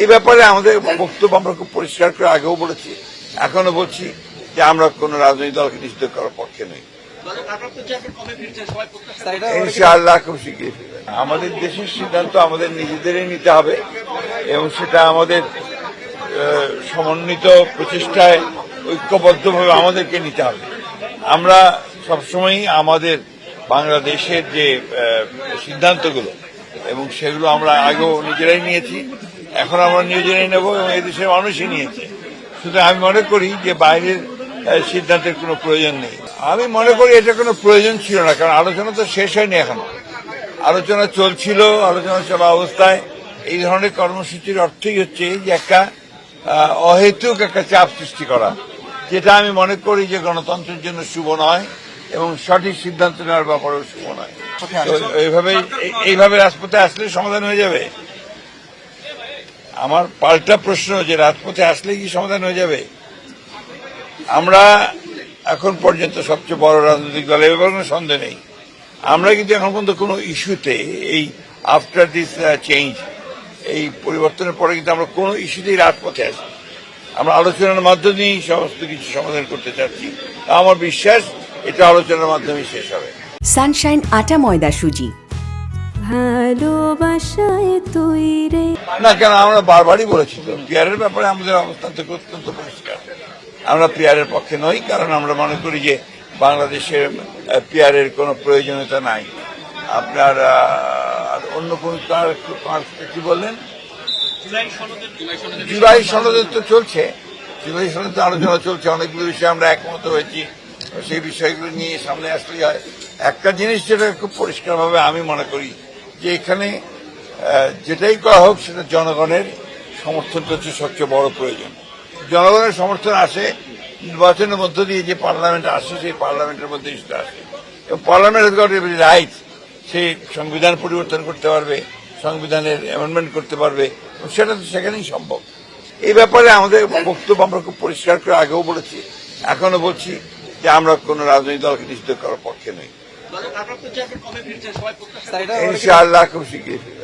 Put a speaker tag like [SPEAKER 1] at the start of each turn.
[SPEAKER 1] এই ব্যাপারে আমাদের বক্তব্য আমরা খুব পরিষ্কার করে আগেও বলেছি। এখনও বলছি যে আমরা কোন রাজনৈতিক দলকে নিষিদ্ধ করার পক্ষে নই। ইনশাআল্লাহ খুব ফিরবে। আমাদের দেশের সিদ্ধান্ত আমাদের নিজেদেরই নিতে হবে এবং সেটা আমাদের সমন্বিত প্রচেষ্টায় ঐক্যবদ্ধভাবে আমাদেরকে নিতে হবে। আমরা সবসময়ই আমাদের বাংলাদেশের যে সিদ্ধান্তগুলো এবং সেগুলো আমরা আগেও নিজেরাই নিয়েছি। এখন আমরা নিজেরাই নেব এবং এই দেশের মানুষই নিয়েছে। সুতরাং আমি মনে করি যে বাইরের সিদ্ধান্তের কোনো প্রয়োজন নেই। আমি মনে করি এটা কোনো প্রয়োজন ছিল না কারণ আলোচনা তো শেষ হয়নি এখনও। আলোচনা চলছিল আলোচনা চলা অবস্থায়। এই ধরনের কর্মসূচির অর্থই হচ্ছে যে একটা অহেতুক একটা চাপ সৃষ্টি করা যেটা আমি মনে করি যে গণতন্ত্রের জন্য শুভ নয় এবং সঠিক সিদ্ধান্ত নেওয়ার ব্যাপারেও শুভ নয়। এইভাবে এই- এইভাবে রাজপথে আসলে সমাধান হয়ে যাবে? আমার পাল্টা প্রশ্ন, যে রাজপথে আসলে কি সমাধান হয়ে যাবে? আমরা এখন পর্যন্ত সবচেয়ে বড় রাজনৈতিক দল, এ ব্যাপারে কোনো সন্দেহ নেই। আমরা কিন্তু এখন পর্যন্ত কোনো ইস্যুতে এই আফটার দিস চেঞ্জ এই পরিবর্তনের পরে কিন্তু আমরা কোনো ইস্যুতেই রাজপথে আসি। আমরা আলোচনার মাধ্যমেই সমস্ত কিছু সমাধান করতে চাচ্ছি। আমার বিশ্বাস, এটা আলোচনার মাধ্যমে শেষ হবে।
[SPEAKER 2] সানশাইন আটা ময়দা সুজি।
[SPEAKER 3] ভালোবাসায় তৈরে
[SPEAKER 1] না, কেন? আমরা বারবারই বলেছি তো। পিয়ারের ব্যাপারে আমাদের অবস্থান থেকে অত্যন্ত পরিষ্কার। আমরা পিয়ারের পক্ষে নই, কারণ আমরা মনে করি যে বাংলাদেশের পিয়ারের কোনো প্রয়োজনীয়তা নাই। আপনার অন্য কোন কি বললেন? জুলাই সনদের তো চলছে। জুলাই সনদে আলোচনা চলছে, অনেকগুলো বিষয়ে আমরা একমত হয়েছি। সেই বিষয়গুলো নিয়ে সামনে আসলেই হয়। একটা জিনিস যেটা খুব পরিষ্কারভাবে আমি মনে করি যে এখানে যেটাই করা হোক, সেটা জনগণের সমর্থনটা হচ্ছে সবচেয়ে বড় প্রয়োজন। জনগণের সমর্থন আসে, নির্বাচনের মধ্য দিয়ে যে পার্লামেন্ট আসে, সেই পার্লামেন্টের মধ্যে সেটা আসে। এবং পার্লামেন্ট রাইট সে সংবিধান পরিবর্তন করতে পারবে, সংবিধানের অ্যামেন্ডমেন্ট করতে পারবে সেটা তো সেখানেই সম্ভব। এই ব্যাপারে আমাদের বক্তব্য আমরা খুব পরিষ্কার করে আগেও বলেছি এখনও বলছি যে আমরা কোন রাজনৈতিক দলকে নিষিদ্ধ করার পক্ষে নই। ইনশাআল্লাহ খুব ফিরবে।